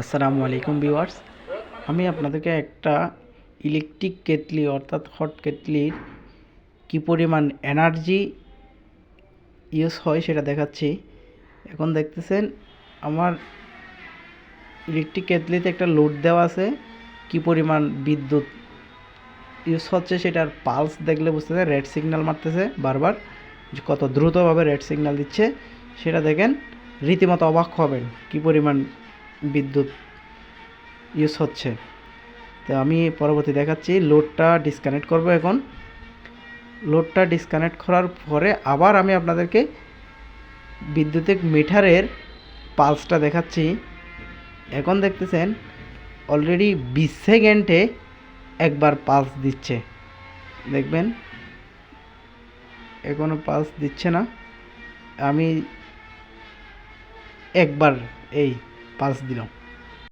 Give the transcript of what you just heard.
আসসালামু আলাইকুম ভিউয়ার্স। আমি আপনাদেরকে একটা ইলেকট্রিক কেটলি, অর্থাৎ হট কেটলির কী পরিমাণ এনার্জি ইউজ হয় সেটা দেখাচ্ছি। এখন দেখতেছেন আমার ইলেকট্রিক কেটলিতে একটা লোড দেওয়া আছে। কী পরিমাণ বিদ্যুৎ ইউজ হচ্ছে সেটার পালস দেখলে বুঝতেছে রেড সিগন্যাল মারতেছে বারবার, যে কত দ্রুতভাবে রেড সিগন্যাল দিচ্ছে। সেটা দেখেন, রীতিমতো অবাক হবেন, কী পরিমাণ বিদ্যুৎ ইউজ হচ্ছে। তো আমি পরবর্তী দেখাচ্ছি লোডটা ডিসকানেক্ট করব এখন। লোডটা ডিসকানেক্ট করার পরে আবার আমি আপনাদেরকে বিদ্যুতিক মিটারের পালসটা দেখাচ্ছি। এখন দেখতেছেন অলরেডি বিশ সেকেন্ডে একবার পালস দিচ্ছে। দেখবেন এখনও পালস দিচ্ছে না। আমি একবার এই পালস দিলাম